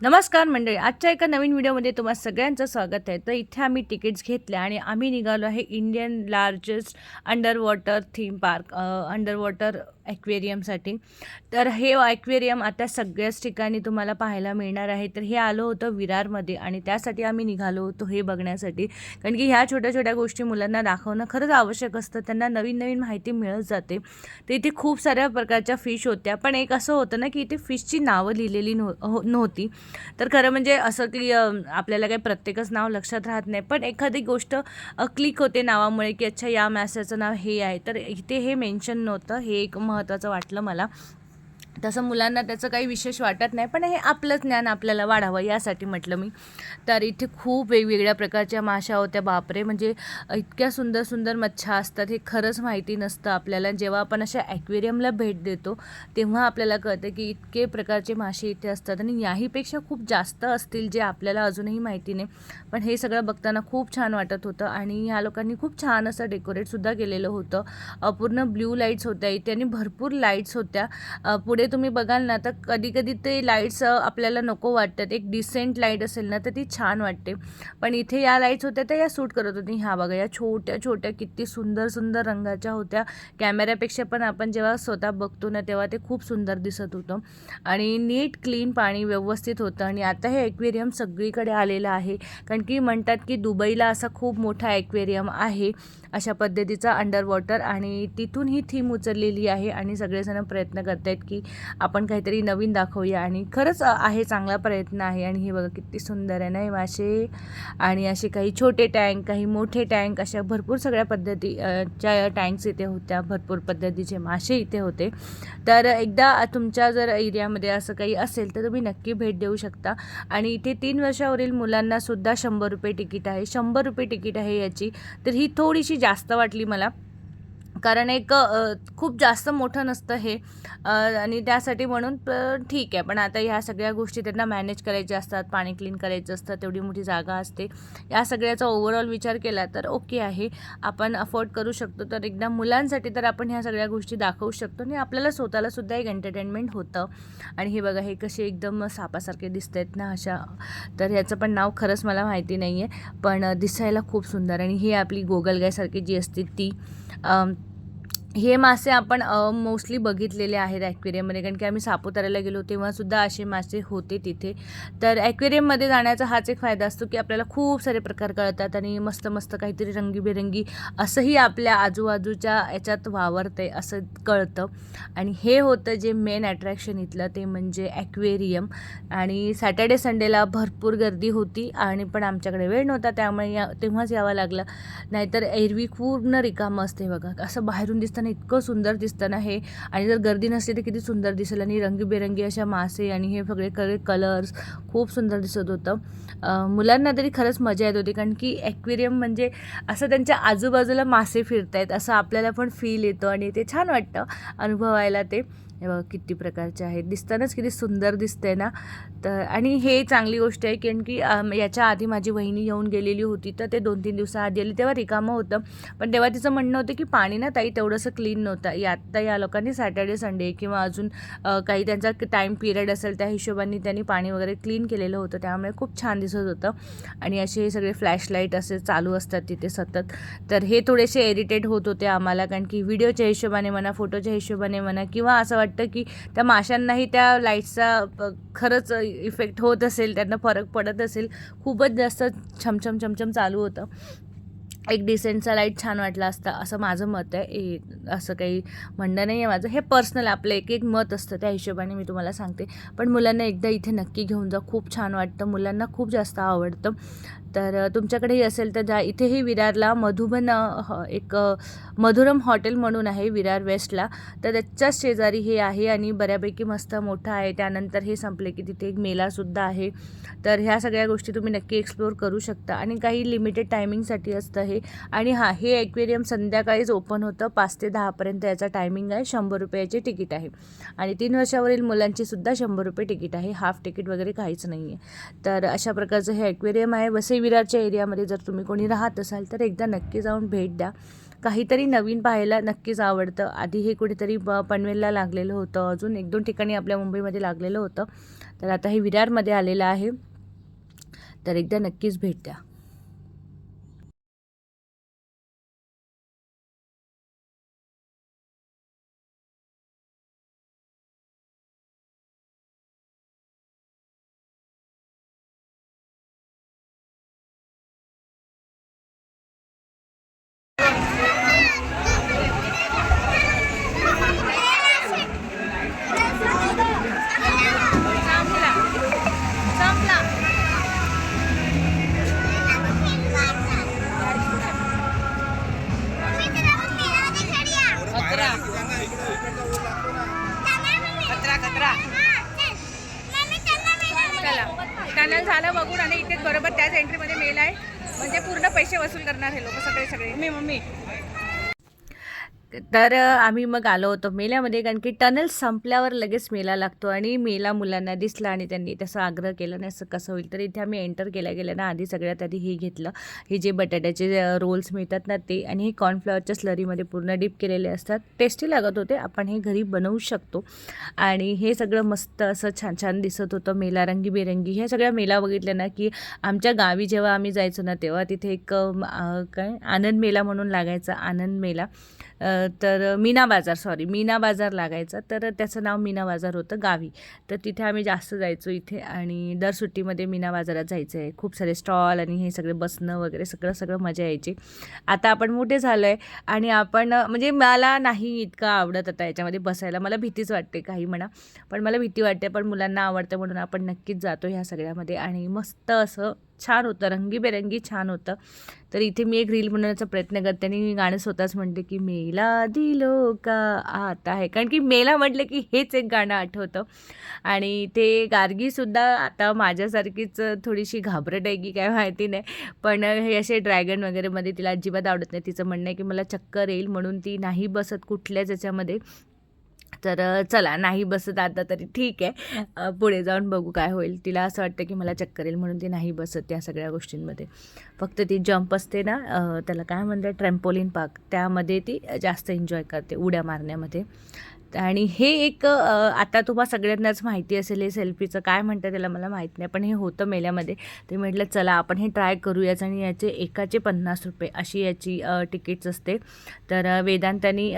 नमस्कार मंडळी आजच्या एका नवीन व्हिडिओमध्ये तुम्हा सगळ्यांचं स्वागत आहे. तर इथे आम्ही तिकीट्स घेतल्या आणि आम्ही निघालो आहे Indian largest underwater theme park underwater ॲक्वेरियमसाठी. तर हे ॲक्वेरियम आता सगळ्याच ठिकाणी तुम्हाला पाहायला मिळणार आहे. तर हे आलं होतं विरारमध्ये आणि त्यासाठी आम्ही निघालो होतो हे बघण्यासाठी. कारण की ह्या छोट्या छोट्या गोष्टी मुलांना दाखवणं खरंच आवश्यक असतं. त्यांना नवीन नवीन माहिती मिळत जाते. तर इथे खूप साऱ्या प्रकारच्या फिश होत्या. पण एक असं होतं ना की इथे फिशची नावं लिहिलेली नव्ह हो- नव्हती. तर खरं म्हणजे असं की आपल्याला काही प्रत्येकच नाव लक्षात राहत नाही. पण एखादी गोष्ट क्लिक होते नावामुळे की अच्छा या मॅसेजचं नाव हे आहे. तर इथे हे मेन्शन नव्हतं. हे एक महत्त्वाचं वाटलं मला. तसं मुलांना त्याचं काही विशेष वाटत नाही पण हे आपलं ज्ञान आपल्याला वाढावं यासाठी म्हटलं मी. तर इथे खूप वेगवेगळ्या प्रकारच्या माशा होत्या बापरे! म्हणजे इतक्या सुंदर सुंदर मच्छा असतात हे खरंच माहिती नसतं आपल्याला. जेव्हा आपण अशा ॲक्वेरियमला भेट देतो तेव्हा आपल्याला कळतं की इतके प्रकारचे मासे इथे असतात आणि याहीपेक्षा खूप जास्त असतील जे आपल्याला अजूनही माहिती नाही. पण हे सगळं बघताना खूप छान वाटत होतं आणि ह्या लोकांनी खूप छान असं डेकोरेटसुद्धा केलेलं होतं. पूर्ण ब्ल्यू लाईट्स होत्या इथे आणि भरपूर लाईट्स होत्या. पुढे तुम्ही बघाल ना तर कधी कधी ते लाईट्स आपल्याला नको वाटतात. एक डिसेंट लाइट असेल ना तर ती छान वाटते. पण इथे या लाईट्स होत्या त्या या सूट करत होती. ह्या बघा या छोट्या छोट्या किती सुंदर सुंदर रंगाच्या होत्या. कॅमेऱ्यापेक्षा पण आपण जेव्हा स्वतः बघतो ना तेव्हा ते खूप सुंदर दिसत होतं. आणि नीट क्लीन पाणी व्यवस्थित होतं. आणि आता हे ॲक्वेरियम सगळीकडे आलेलं आहे. कारण की म्हणतात की दुबईला असा खूप मोठा ॲक्वेरियम आहे. अशा पद्धतीचा अंडर वॉटर आणि तिथून ही थीम उचललेली आहे आणि सगळेजण प्रयत्न करत आहेत की आपण काहीतरी नवीन दाखवूया. आणि खरंच आहे चांगला प्रयत्न आहे. आणि हे बघा किती सुंदर आहे ना हे मासे आणि असे काही छोटे टँक काही मोठे टँक अशा भरपूर सगळ्या पद्धती च्या टँक्स इथे होत्या भरपूर पद्धतीचे मासे इथे होते. तर एकदा तुमच्या जर एरियामध्ये असं काही असेल तर तुम्ही नक्की भेट देऊ शकता. आणि इथे तीन वर्षावरील मुलांना सुद्धा शंभर रुपये तिकीट आहे. शंभर रुपये तिकीट आहे याची. तर ही थोडीशी जास्त वाटली मला. कारण एक खूप जास्त मोठं नसतं हे. आणि त्यासाठी म्हणून ठीक आहे. पण आता ह्या सगळ्या गोष्टी त्यांना मॅनेज करायच्या असतात पाणी क्लीन करायचं असतं तेवढी मोठी जागा असते. या सगळ्याचा ओव्हरऑल विचार केला तर ओके आहे. आपण अफोर्ड करू शकतो तर एकदा मुलांसाठी तर आपण ह्या सगळ्या गोष्टी दाखवू शकतो आणि आपल्याला स्वतःला सुद्धा एक एंटरटेनमेंट होतं. आणि हे बघा हे कसे एकदम सापासारखे दिसत आहेत ना अशा. तर ह्याचं पण नाव खरंच मला माहिती नाही आहे पण दिसायला खूप सुंदर आणि ही आपली गोगलगायसारखी जी असते ती हे मासे आपण मोस्टली बघितलेले आहेत ॲक्वेरियममध्ये कारण की आम्ही सापुताऱ्याला गेलो तेव्हासुद्धा असे मासे होते तिथे. तर ॲक्वेरियममध्ये जाण्याचा हाच एक फायदा असतो की आपल्याला खूप सारे प्रकार कळतात आणि मस्त मस्त काहीतरी रंगीबेरंगी असंही आपल्या आजूबाजूच्या याच्यात वावरते असं कळतं. आणि हे होतं जे मेन अट्रॅक्शन इथलं ते म्हणजे ॲक्वेरियम आणि सॅटर्डे संडेला भरपूर गर्दी होती आणि पण आमच्याकडे वेळ नव्हता. त्यामुळे या तेव्हाच यावं लागलं. नाहीतर एरवी पूर्ण रिकामं असते बघा. असं बाहेरून असताना इतकं सुंदर दिसतं ना हे. आणि जर गर्दी नसली तर किती सुंदर दिसेल. आणि रंगीबेरंगी अशा मासे आणि हे सगळे सगळे कलर्स खूप सुंदर दिसत होतं. मुलांना तरी खरंच मजा येत होती. कारण की ॲक्वेरियम म्हणजे असं त्यांच्या आजूबाजूला मासे फिरत आहेत असं आपल्याला पण फील येतो आणि ते छान वाटतं अनुभवायला ते. हे बघा किती प्रकारचे आहेत. दिसतानाच किती सुंदर दिसते ना. तर आणि हे चांगली गोष्ट आहे कारण की याच्या आधी माझी वहिनी येऊन गेलेली होती तर ते दोन तीन दिवसाआधी आली तेव्हा रिकामं होतं. पण तेव्हा तिचं म्हणणं होतं की पाणी ना ताई तेवढंसं क्लीन नव्हतं. या आत्ता या लोकांनी सॅटर्डे संडे किंवा अजून काही त्यांचा टाईम पिरियड असेल त्या हिशोबाने त्यांनी पाणी वगैरे क्लीन केलेलं होतं. त्यामुळे खूप छान दिसत होतं. आणि असे हे सगळे फ्लॅशलाईट असे चालू असतात तिथे सतत. तर हे थोडेसे इरिटेट होत होते आम्हाला कारण की व्हिडिओच्या हिशोबाने म्हणा फोटोच्या हिशोबाने म्हणा किंवा असं वाटतं वाटतं की त्या माशांनाही त्या लाईटचा खरंच इफेक्ट होत असेल त्यांना फरक पडत असेल. खूपच जास्त छमछम छमछम चालू होतं. एक डिसेंटचा लाइट छान वाटला असता असं माझं मत आहे. ए असं काही म्हणणं नाही आहे माझं. हे पर्सनल आपलं एक एक मत असतं त्या हिशोबाने मी तुम्हाला सांगते. पण मुलांना एकदा इथे नक्की घेऊन जा. खूप छान वाटतं. मुलांना खूप जास्त आवडतं. तर तुमच्याकडेही असेल तर जा इथेही विरारला मधुबन ह- एक मधुरम हॉटेल म्हणून आहे विरार वेस्टला. तर त्याच्याच शेजारी हे आहे आणि बऱ्यापैकी मस्त मोठं आहे. त्यानंतर हे संपले की तिथे एक मेलासुद्धा आहे. तर ह्या सगळ्या गोष्टी तुम्ही नक्की एक्सप्लोअर करू शकता. आणि काही लिमिटेड टायमिंगसाठी असतं हे. आणि हां हे ॲक्वेरियम संध्याकाळीच ओपन होतं. पाच ते दहापर्यंत याचा टायमिंग आहे. शंभर रुपयाचे तिकीट आहे. आणि तीन वर्षावरील मुलांची सुद्धा शंभर रुपये तिकीट आहे. हाफ तिकीट वगैरे काहीच नाही आहे तर अशा प्रकारचं हे ॲक्वेरियम आहे. वसई विरारच्या एरियामध्ये जर तुम्ही कोणी राहत असाल तर एकदा नक्की जाऊन भेट द्या. काहीतरी नवीन पाहायला नक्कीच आवडतं. आधी हे कुठेतरी ब पनवेलला लागलेलं होतं. अजून एक दोन ठिकाणी आपल्या मुंबईमध्ये लागलेलं होतं. तर आता हे विरारमध्ये आलेलं आहे. तर एकदा नक्कीच भेट द्या. हे लोक सगळे सगळे. मी मम्मी. तर आम्ही मग आलो होतो मेल्यामध्ये कारण की टनल संपल्यावर लगेच मेला लागतो आणि मेला मुलांना दिसला आणि त्यांनी त्याचा आग्रह केला नाही असं कसं होईल. तर इथे आम्ही एंटर केल्या गेल्या ना आधी सगळ्यात आधी हे घेतलं. हे जे बटाट्याचे रोल्स मिळतात ना ते आणि हे कॉर्नफ्लॉवरच्या स्लरीमध्ये पूर्ण डिप केलेले असतात. टेस्टी लागत होते. आपण हे घरी बनवू शकतो. आणि हे सगळं मस्त असं छान छान दिसत होतं. मेला रंगीबेरंगी. ह्या सगळ्या मेला बघितल्या ना की आमच्या गावी जेव्हा आम्ही जायचो ना तेव्हा तिथे एक काय? आनंद मेला म्हणून लागायचा. आनंद मेला. तर मीना बाजार सॉरी मीना बाजार लागायचा. तर त्याचं नाव मीना बाजार होतं गावी. तर तिथे आम्ही जास्त जायचो इथे आणि दर सुट्टीमध्ये मीना बाजारात जायचं आहे खूप सारे स्टॉल आणि हे सगळे बसणं वगैरे सगळं सगळं मजा यायची. आता आपण मोठे झालो आहे आणि आपण म्हणजे मला नाही इतकं आवडत आता याच्यामध्ये बसायला. मला भीतीच वाटते काही म्हणा. पण मला भीती वाटते पण मुलांना आवडते म्हणून आपण नक्कीच जातो ह्या सगळ्यामध्ये. आणि मस्त असं छान होतं रंगीबेरंगी छान होतं. तर इथे मी एक रील बनवण्याचा प्रयत्न करते आणि मी गाणं स्वतःच म्हणते की मेला दिलो का आता आहे. कारण की मेला म्हटलं की हेच एक गाणं आठवतं. आणि ते गार्गीसुद्धा आता माझ्यासारखीच थोडीशी घाबरट आहे की काय माहिती नाही. पण हे असे ड्रॅगन वगैरेमध्ये तिला अजिबात आवडत नाही. तिचं म्हणणं आहे की मला चक्कर येईल म्हणून ती नाही बसत कुठल्याच याच्यामध्ये. तर चला नाही बसत आता तरी ठीक आहे. पुढे जाऊन बघू काय होईल. तिला असं वाटतं की मला चक्कर येईल म्हणून ती नाही बसत त्या सगळ्या गोष्टींमध्ये. फक्त ती जंप असते ना त्याला काय म्हणतात ट्रॅम्पोलिन पार्क त्यामध्ये ती जास्त एन्जॉय करते उड्या मारण्यामध्ये. आणि हे एक आता तुम्हा सगळ्यांनाच माहिती असेल हे सेल्फीचं काय म्हणतं त्याला मला माहीत नाही पण हे होतं मेल्यामध्ये. ते म्हटलं चला आपण हे ट्राय करूयाच आणि याचे एकाचे पन्नास रुपये अशी याची तिकीट्स असते. तर वेदांतानी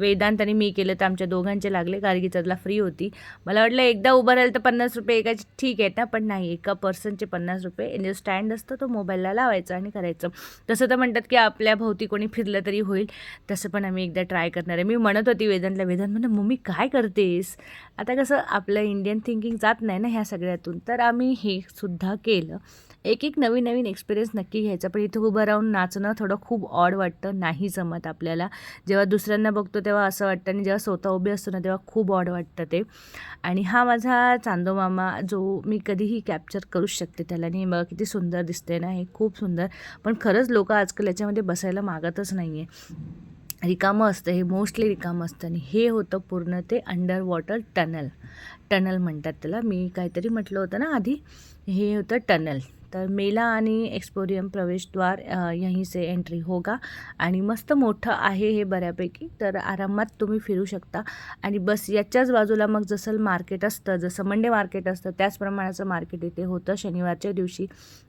वेदांतानी मी केलं तर आमच्या दोघांचे लागले गार्गीचाला फ्री होती. मला वाटलं एकदा उभं राहिलं तर पन्नास रुपये एकाचे ठीक आहेत ना पण नाही एका पर्सनचे पन्नास रुपये. जो स्टँड असतो तो मोबाईलला लावायचा आणि करायचं. तसं तर म्हणतात की आपल्या भोवती कोणी फिरलं तरी होईल. तसं पण आम्ही एकदा ट्राय करणार आहे. मी म्हणत होती वेदांतला वेदांत म्हणत मम्मी काय करतेस? आता कसं आपलं इंडियन थिंकिंग जात नाही ना ह्या सगळ्यातून. तर आम्ही हे सुद्धा केलं. एक एक नवीन नवीन एक्सपिरियन्स नक्की घ्यायचा. पण इथं उभं राहून नाचणं थोडं खूप ऑड वाटतं नाही जमत आपल्याला. जेव्हा दुसऱ्यांना बघतो तेव्हा असं वाटतं. आणि जेव्हा स्वतः उभे असतो ना तेव्हा खूप ऑड वाटतं ते. आणि हा माझा चांदो मामा जो मी कधीही कॅप्चर करूच शकते त्याला. आणि बघा किती सुंदर दिसते ना हे खूप सुंदर. पण खरंच लोक आजकाल याच्यामध्ये बसायला मागतच नाही आहे रिकामं असतं हे मोस्टली रिकामं असतं. आणि हे होतं पूर्ण ते अंडर वॉटर टनल टनल म्हणतात त्याला. मी काहीतरी म्हटलं होतं ना आधी हे होतं टनल तर मेला आणि एक्सपोरियम प्रवेशद्वार यहीं से एंट्री होगा. आणि मस्त मोठं आहे हे बऱ्यापैकी. तर आरामात तुम्ही फिरू शकता. आणि बस याच्याच बाजूला मग जसं मार्केट असतं जसं मंडे मार्केट असतं त्याच प्रमाणाचं मार्केट इथे होतं शनिवारच्या दिवशी.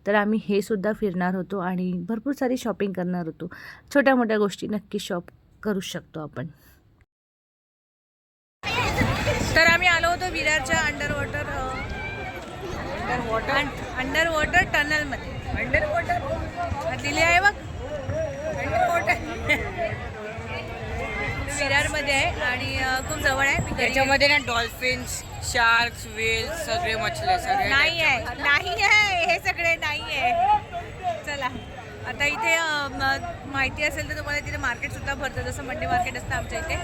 तर आम्ही हे सुद्धा फिरणार होतो आणि भरपूर सारी शॉपिंग करणार होतो. छोट्या मोठ्या गोष्टी नक्की शॉप करू शकतो आपण. तर आम्ही आलो होतो विरारच्या under water under water under water टनलमध्ये अंडर वॉटर दिली आहे बघ. अंडर वॉटर विरारमध्ये आहे आणि खूप जवळ आहे. त्याच्यामध्ये ना डॉल्फिन्स शार्क्स वेल सगळे मछले सगळे नाही आहे. नाही आहे. हे सगळे नाही आहे. चला. आता इथे म- माहिती असेल तर तुम्हाला तिथे मार्केट सुद्धा भरतं जसं मंडे मार्केट असतं आमच्या इथे.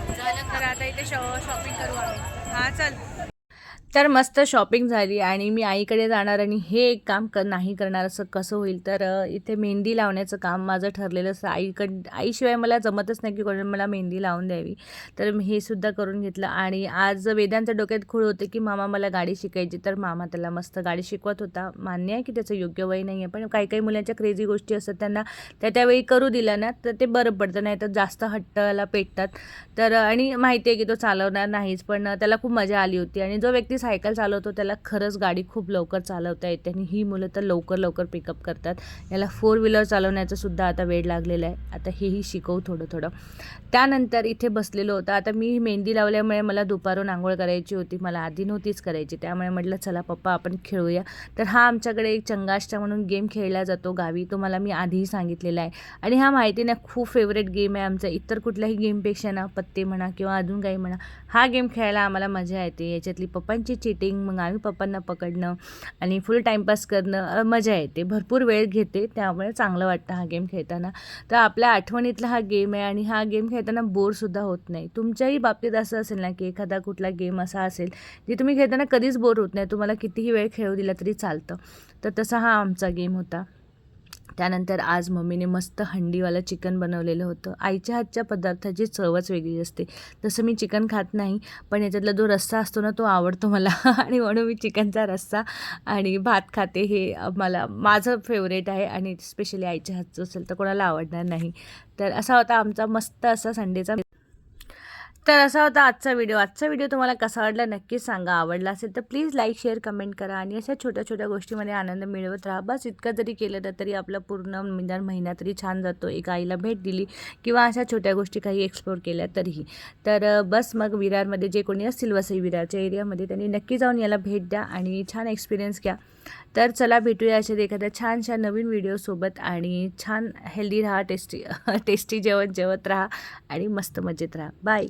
तर आता इथे शॉ शॉपिंग करू आम्ही हां चल. तर मस्त शॉपिंग झाली आणि मी आईकडे जाणार आणि हे एक काम क नाही करणार असं कसं होईल? तर इथे मेहंदी लावण्याचं काम माझं ठरलेलं असतं आईकड आईशिवाय मला जमतच नाही की कोणी मला मेहंदी लावून द्यावी. तर मी हे सुद्धा करून घेतलं आणि आज वेदांच्या डोक्यात खूळ होते की मामा मला गाडी शिकायची तर मामा त्याला मस्त गाडी शिकवत होता. मान्य आहे की त्याचं योग्य वय नाही आहे पण काही काही मुलांच्या क्रेझी गोष्टी असतात त्यांना त्या त्यावेळी करू दिल्या ना तर ते बरं पडतं नाही तर जास्त हट्टाला पेटतात. तर आणि माहिती आहे की तो चालवणार नाहीच पण त्याला खूप मजा आली होती. आणि जो व्यक्ती सायकल चालवतो त्याला खरंच गाडी खूप लवकर चालवता येते आणि ही मुलं तर लवकर लवकर पिकअप करतात. याला फोर व्हीलर चालवण्याचं सुद्धा आता वेळ लागलेला आहे. आता हेही शिकवू थोडं थोडं. त्यानंतर इथे बसलेलो होतं. आता मी मेहंदी लावल्यामुळे मला दुपारून आंघोळ करायची होती. मला आधी नव्हतीच करायची. त्यामुळे म्हटलं चला पप्पा आपण खेळूया. तर हा आमच्याकडे एक चंगाष्टा म्हणून गेम खेळला जातो गावी. तो मला मी आधीही सांगितलेला आहे. आणि हा माहिती ना खूप फेवरेट गेम आहे आमचा. इतर कुठल्याही गेमपेक्षा ना पत्ते म्हणा किंवा अजून काही म्हणा हा गेम खेळायला आम्हाला मजा येते. याच्यातली पप्पांची चिटिंग मग आम्ही पप्पांना पकडणं आणि फुल टाईमपास करणं मजा येते. भरपूर वेळ घेते त्यामुळे चांगलं वाटतं हा गेम खेळताना. तर आपल्या आठवणीतला हा गेम आहे आणि हा गेम खेळताना बोरसुद्धा होत नाही. तुमच्याही बाबतीत असं असेल ना की एखादा कुठला गेम असा असेल जे तुम्ही खेळताना कधीच बोर होत नाही. तुम्हाला कितीही वेळ खेळू दिला तरी चालतं. तर तसा हा आमचा गेम होता. त्यानंतर आज मम्मीने मस्त हंडीवालं चिकन बनवलेलं होतं. आईच्या हातच्या पदार्थाची चवच वेगळी असते. तसं मी चिकन खात नाही पण याच्यातला जो रस्सा असतो ना तो आवडतो मला. आणि म्हणून मी चिकनचा रस्सा आणि भात खाते हे मला माझं फेवरेट आहे आणि स्पेशली आईच्या हातचं असेल तर कोणाला आवडणार नाही. तर असा होता आमचा मस्त असा संडेचा तर असा होता आजचा व्हिडिओ आजचा व्हिडिओ तुम्हाला कसा वाटला नक्कीच सांगा. आवडला असेल तर प्लीज लाईक शेअर कमेंट करा आणि अशा छोट्या छोट्या गोष्टीमध्ये आनंद मिळवत राहा. बस इतकं जरी केलं तर तरी आपला पूर्ण निदान महिना तरी छान जातो. एक आईला भेट दिली किंवा अशा छोट्या गोष्टी काही एक्सप्लोर केल्या तरीही. तर बस मग विरारमध्ये जे कोणी असतील वसई विरारच्या एरियामध्ये त्यांनी नक्की जाऊन याला भेट द्या आणि छान एक्सपिरियन्स घ्या. तर चला भेटूया अशा एखाद्या छानशा नवीन व्हिडिओसोबत आणि छान हेल्दी राहा टेस्टी टेस्टी जेवण जेवत राहा आणि मस्त मजेत राहा. बाय